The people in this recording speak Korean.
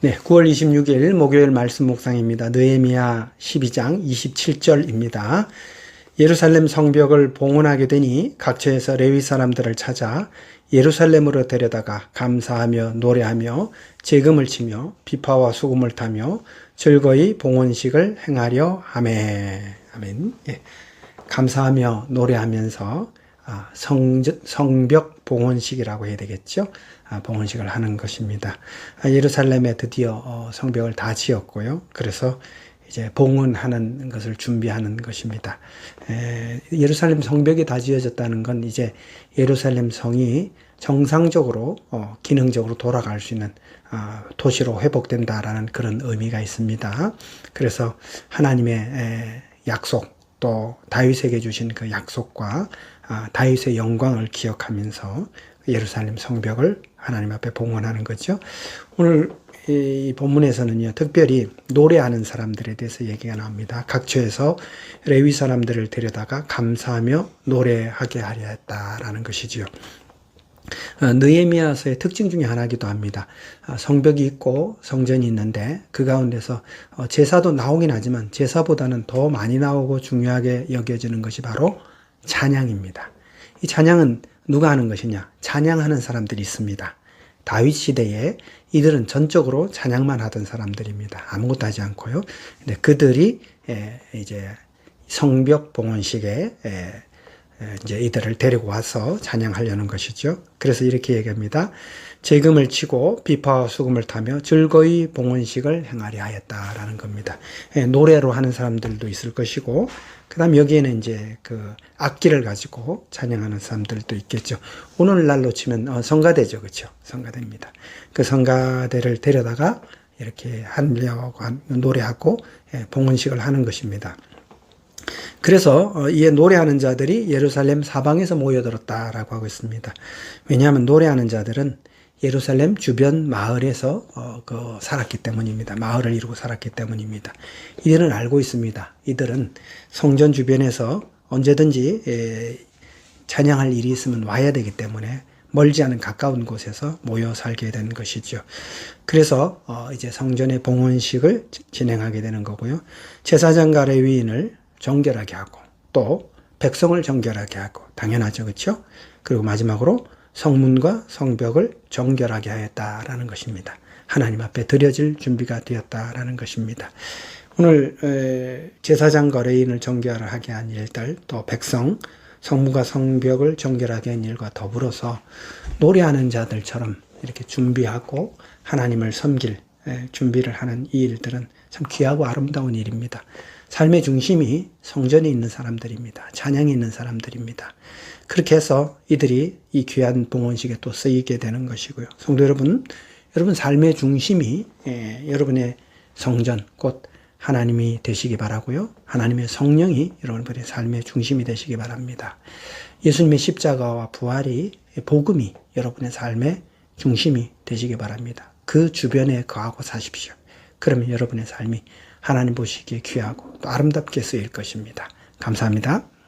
네, 9월 26일 목요일 말씀 묵상입니다. 느헤미야 12장 27절입니다. 예루살렘 성벽을 봉헌하게 되니 각처에서 레위 사람들을 찾아 예루살렘으로 데려다가 감사하며 노래하며 재금을 치며 비파와 수금을 타며 즐거이 봉헌식을 행하려 하매. 아멘. 예. 감사하며 노래하면서 아, 성, 성벽 봉헌식이라고 해야 되겠죠. 아, 봉헌식을 하는 것입니다. 아, 예루살렘에 드디어 어, 성벽을 다 지었고요. 그래서 이제 봉헌하는 것을 준비하는 것입니다. 에, 예루살렘 성벽이 다 지어졌다는 건 이제 예루살렘 성이 정상적으로 어, 기능적으로 돌아갈 수 있는 아, 도시로 회복된다라는 그런 의미가 있습니다. 그래서 하나님의 에, 약속 또 다윗에게 주신 그 약속과 아, 다윗의 영광을 기억하면서 예루살렘 성벽을 하나님 앞에 봉헌하는 거죠. 오늘 이 본문에서는요, 특별히 노래하는 사람들에 대해서 얘기가 나옵니다. 각처에서 레위 사람들을 데려다가 감사하며 노래하게 하려 했다라는 것이지요. 어, 느헤미야서의 특징 중에 하나이기도 합니다. 아, 성벽이 있고 성전이 있는데 그 가운데서 어, 제사도 나오긴 하지만 제사보다는 더 많이 나오고 중요하게 여겨지는 것이 바로 찬양입니다. 이 찬양은 누가 하는 것이냐? 찬양하는 사람들이 있습니다. 다윗 시대에 이들은 전적으로 찬양만 하던 사람들입니다. 아무것도 하지 않고요. 근데 그들이 이제 성벽 봉헌식에 이제 이들을 데리고 와서 찬양하려는 것이죠. 그래서 이렇게 얘기합니다. 재금을 치고 비파와 수금을 타며 즐거이 봉헌식을 행하려 하였다라는 겁니다. 예, 노래로 하는 사람들도 있을 것이고, 그 다음 여기에는 이제 그 악기를 가지고 찬양하는 사람들도 있겠죠. 오늘날로 치면 어, 성가대죠. 그렇죠? 성가대입니다. 그 성가대를 데려다가 이렇게 하려고 노래하고 예, 봉헌식을 하는 것입니다. 그래서 어, 이에 노래하는 자들이 예루살렘 사방에서 모여들었다라고 하고 있습니다. 왜냐하면 노래하는 자들은 예루살렘 주변 마을에서 어, 그 살았기 때문입니다. 마을을 이루고 살았기 때문입니다. 이들은 알고 있습니다. 이들은 성전 주변에서 언제든지 에, 찬양할 일이 있으면 와야 되기 때문에 멀지 않은 가까운 곳에서 모여 살게 된 것이죠. 그래서 어, 이제 성전의 봉헌식을 진행하게 되는 거고요. 제사장과 레위인을 정결하게 하고 또 백성을 정결하게 하고 당연하죠. 그렇죠? 그리고 마지막으로 성문과 성벽을 정결하게 하였다라는 것입니다. 하나님 앞에 드려질 준비가 되었다라는 것입니다. 오늘 제사장과 레인을 정결하게 한 일들 또 백성 성문과 성벽을 정결하게 한 일과 더불어서 노래하는 자들처럼 이렇게 준비하고 하나님을 섬길 준비를 하는 이 일들은 참 귀하고 아름다운 일입니다. 삶의 중심이 성전에 있는 사람들입니다. 찬양에 있는 사람들입니다. 그렇게 해서 이들이 이 귀한 봉헌식에 또 쓰이게 되는 것이고요. 성도 여러분, 여러분 삶의 중심이 예, 여러분의 성전, 곧 하나님이 되시기 바라고요. 하나님의 성령이 여러분의 삶의 중심이 되시기 바랍니다. 예수님의 십자가와 부활이 복음이 여러분의 삶의 중심이 되시기 바랍니다. 그 주변에 거하고 사십시오. 그러면 여러분의 삶이 하나님 보시기에 귀하고 또 아름답게 쓰일 것입니다. 감사합니다.